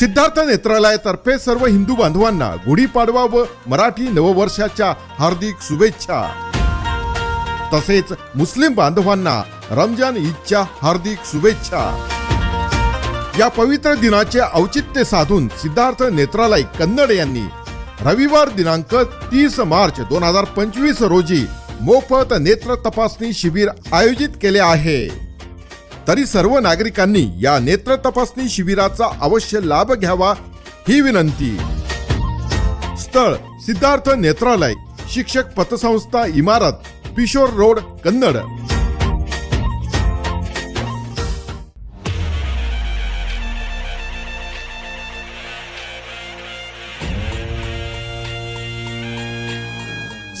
सिद्धार्थ नेत्रालयातर्फे सर्व हिंदू बांधवांना गुढीपाडवा व मराठी नववर्षाच्या हार्दिक शुभेच्छा. तसेच मुस्लिम बांधवांना रमजान ईदच्या हार्दिक शुभेच्छा. या पवित्र दिनाचे औचित्य साधून सिद्धार्थ नेत्रालय कन्नड यांनी रविवार दिनांक तीस मार्च दोन हजार पंचवीस रोजी मोफत नेत्र तपासणी शिबिर आयोजित केले आहे. तरी सर्व नागरिकांनी या नेत्र तपासणी शिबिराचा अवश्य लाभ घ्यावा ही विनंती. स्थळ सिद्धार्थ नेत्रालय शिक्षक पतसंस्था इमारत पिशोर रोड कन्नड.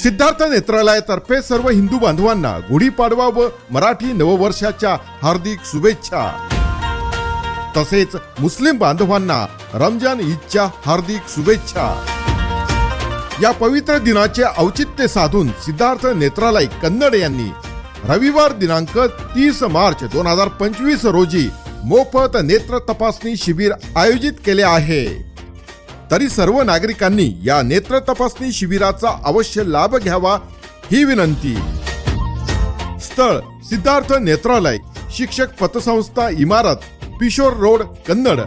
सिद्धार्थ नेत्रालयातर्फे सर्व हिंदू बांधवांना गुढीपाडवा व मराठी नववर्षाच्या हार्दिक शुभेच्छा. तसेच मुस्लिम बांधवांना रमजान ईदच्या हार्दिक शुभेच्छा. या पवित्र दिनाचे औचित्य साधून सिद्धार्थ नेत्रालय कन्नड यांनी रविवार दिनांक तीस मार्च दोन हजार पंचवीस रोजी मोफत नेत्र तपासणी शिबिर आयोजित केले आहे. तरी सर्व नागरिकांनी या नेत्र तपासणी शिबिराचा अवश्य लाभ घ्यावा ही विनंती. स्थळ सिद्धार्थ नेत्रालय शिक्षक पतसंस्था इमारत पिशोर रोड कन्नड.